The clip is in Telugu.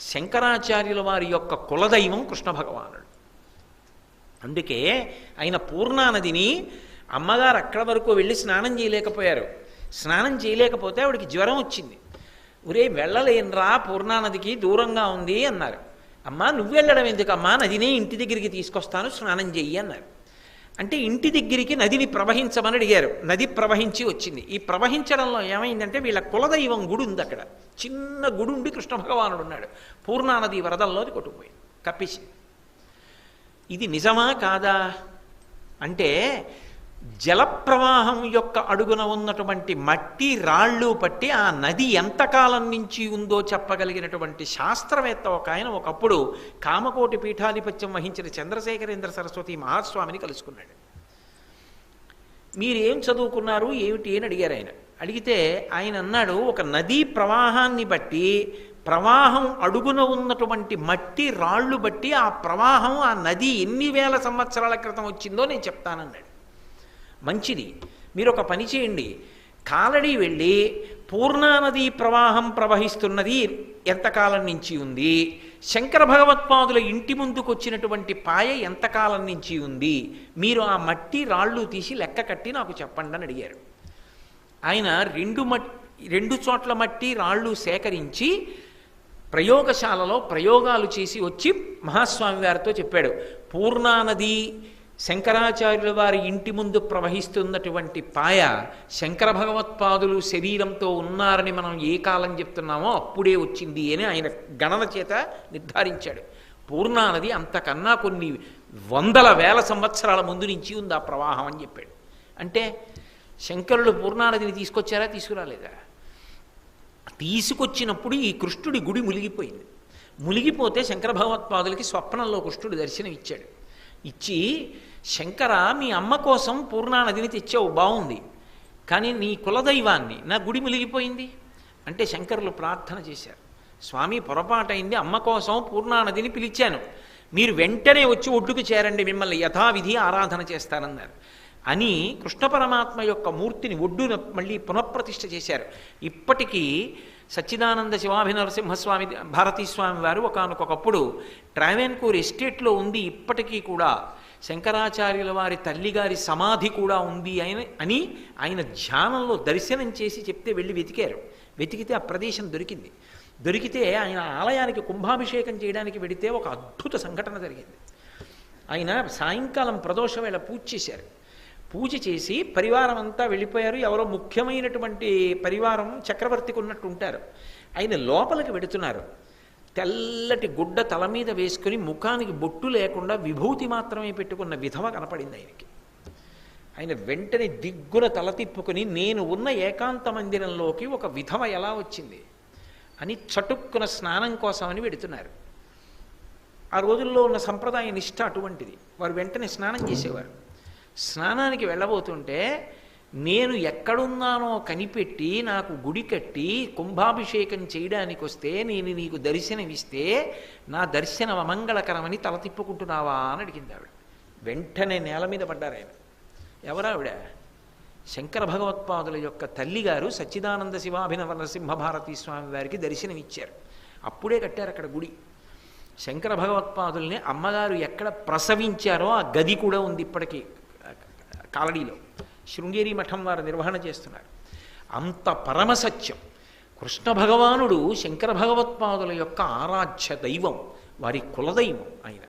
శంకరాచార్యుల వారి యొక్క కులదైవం కృష్ణ భగవానుడు. అందుకే ఆయన పూర్ణానదిని అమ్మగారు అక్కడ వరకు వెళ్ళి స్నానం చేయలేకపోయారు. స్నానం చేయలేకపోతే ఆవిడికి జ్వరం వచ్చింది. ఒరే వెళ్ళలేనరా పూర్ణానదికి దూరంగా ఉంది అన్నారు. అమ్మా నువ్వు వెళ్ళడం ఎందుకమ్మా? నదినే ఇంటి దగ్గరికి తీసుకొస్తాను స్నానం చెయ్యి అన్నారు. అంటే ఇంటి దగ్గరికి నదిని ప్రవహించమని అడిగారు. నది ప్రవహించి వచ్చింది. ఈ ప్రవహించడంలో ఏమైందంటే వీళ్ళ కులదైవం గుడి ఉంది అక్కడ. చిన్న గుడి ఉండి కృష్ణ భగవానుడు ఉన్నాడు. పూర్ణానది వరదల్లోది కొట్టుకుపోయింది కప్పిసి ఇది నిజమా కాదా? అంటే జలప్రవాహం యొక్క అడుగున ఉన్నటువంటి మట్టి రాళ్ళు పట్టి ఆ నది ఎంతకాలం నుంచి ఉందో చెప్పగలిగినటువంటి శాస్త్రవేత్త ఒక ఆయన ఒకప్పుడు కామకోటి పీఠాధిపత్యం వహించిన చంద్రశేఖరేంద్ర సరస్వతి మహాస్వామిని కలుసుకున్నాడు. మీరేం చదువుకున్నారు? ఏమిటి అని అడిగారు ఆయన. అడిగితే ఆయన అన్నాడు ఒక నదీ ప్రవాహాన్ని బట్టి ప్రవాహం అడుగున ఉన్నటువంటి మట్టి రాళ్ళు బట్టి ఆ ప్రవాహం ఆ నది ఎన్ని వేల సంవత్సరాల క్రితం వచ్చిందో నేను చెప్తానన్నాడు. మంచిది. మీరు ఒక పని చేయండి. కాలడి వెళ్ళి పూర్ణానది ప్రవాహం ప్రవహిస్తున్నది ఎంతకాలం నుంచి ఉంది? శంకర భగవత్పాదుల ఇంటి ముందుకు వచ్చినటువంటి పాయ ఎంతకాలం నుంచి ఉంది? మీరు ఆ మట్టి రాళ్ళు తీసి లెక్క కట్టి నాకు చెప్పండి అని అడిగారు. ఆయన రెండు మట్టి రెండు చోట్ల మట్టి రాళ్ళు సేకరించి ప్రయోగశాలలో ప్రయోగాలు చేసి వచ్చి మహాస్వామి వారితో చెప్పాడు. పూర్ణానది శంకరాచార్యుల వారి ఇంటి ముందు ప్రవహిస్తున్నటువంటి పాయ శంకర భగవత్పాదులు శరీరంతో ఉన్నారని మనం ఏ కాలం చెప్తున్నామో అప్పుడే వచ్చింది అని ఆయన గణన చేత నిర్ధారించాడు. పూర్ణానది అంతకన్నా కొన్ని వందల వేల సంవత్సరాల ముందు నుంచి ఉంది ఆ ప్రవాహం అని చెప్పాడు. అంటే శంకరులు పూర్ణానదిని తీసుకొచ్చారా తీసుకురాలేదా? తీసుకొచ్చినప్పుడు ఈ కృష్ణుడి గుడి మునిగిపోయింది. మునిగిపోతే శంకర భగవత్పాదులకి స్వప్నంలో కృష్ణుడు దర్శనం ఇచ్చాడు ఇచ్చి శంకర మీ అమ్మ కోసం పూర్ణానదిని తెచ్చావు బాగుంది కానీ నీ కులదైవాన్ని నా గుడి మిలిగిపోయింది అంటే శంకరులు ప్రార్థన చేశారు. స్వామి పొరపాటైంది. అమ్మ కోసం పూర్ణానదిని పిలిచాను. మీరు వెంటనే వచ్చి ఒడ్డుకు చేరండి. మిమ్మల్ని యథావిధి ఆరాధన చేస్తానన్నారు. అని కృష్ణ పరమాత్మ యొక్క మూర్తిని ఒడ్డున మళ్ళీ పునఃప్రతిష్ఠ చేశారు. ఇప్పటికీ సచ్చిదానంద శివాభినరసింహస్వామి భారతీస్వామి వారు ఒకనకొకప్పుడు ట్రావెన్కూర్ ఎస్టేట్లో ఉంది ఇప్పటికీ కూడా. శంకరాచార్యుల వారి తల్లిగారి సమాధి కూడా ఉంది ఆయన అని ఆయన ధ్యానంలో దర్శనం చేసి చెప్తే వెళ్ళి వెతికారు. వెతికితే ఆ ప్రదేశం దొరికింది. దొరికితే ఆయన ఆలయానికి కుంభాభిషేకం చేయడానికి వెడితే ఒక అద్భుత సంఘటన జరిగింది. ఆయన సాయంకాలం ప్రదోష వేళ పూజ చేశారు. పూజ చేసి పరివారం అంతా వెళ్ళిపోయారు. ఎవరో ముఖ్యమైనటువంటి పరివారం చక్రవర్తికి ఉన్నట్టు ఉంటారు. ఆయన లోపలికి వెడుతున్నారు. తెల్లటి గుడ్డ తల మీద వేసుకుని ముఖానికి బొట్టు లేకుండా విభూతి మాత్రమే పెట్టుకున్న విధవ కనపడింది ఆయనకి. ఆయన వెంటనే దిగ్గున తల తిప్పుకుని నేను ఉన్న ఏకాంత మందిరంలోకి ఒక విధవ ఎలా వచ్చింది? అని చటుక్కున స్నానం కోసమని వెడుతున్నారు. ఆ రోజుల్లో ఉన్న సంప్రదాయ నిష్ఠ అటువంటిది. వారు వెంటనే స్నానం చేసేవారు. స్నానానికి వెళ్ళబోతుంటే నేను ఎక్కడున్నానో కనిపెట్టి నాకు గుడి కట్టి కుంభాభిషేకం చేయడానికి వస్తే నేను నీకు దర్శనమిస్తే నా దర్శనం అమంగళకరమని తల తిప్పుకుంటున్నావా అని అడిగింది ఆవిడ. వెంటనే నేల మీద పడ్డారు ఆయన. ఎవరావిడ? శంకర భగవత్పాదుల యొక్క తల్లిగారు సచ్చిదానంద శివాభినవ నరసింహభారతీ స్వామి వారికి దర్శనమిచ్చారు. అప్పుడే కట్టారు అక్కడ గుడి. శంకర భగవత్పాదుల్ని అమ్మగారు ఎక్కడ ప్రసవించారో ఆ గది కూడా ఉంది ఇప్పటికీ. కాలడీలో శృంగేరి మఠం వారు నిర్వహణ చేస్తున్నారు. అంత పరమసత్యం. కృష్ణ భగవానుడు శంకర భగవత్పాదుల యొక్క ఆరాధ్య దైవం వారి కులదైవం ఆయన.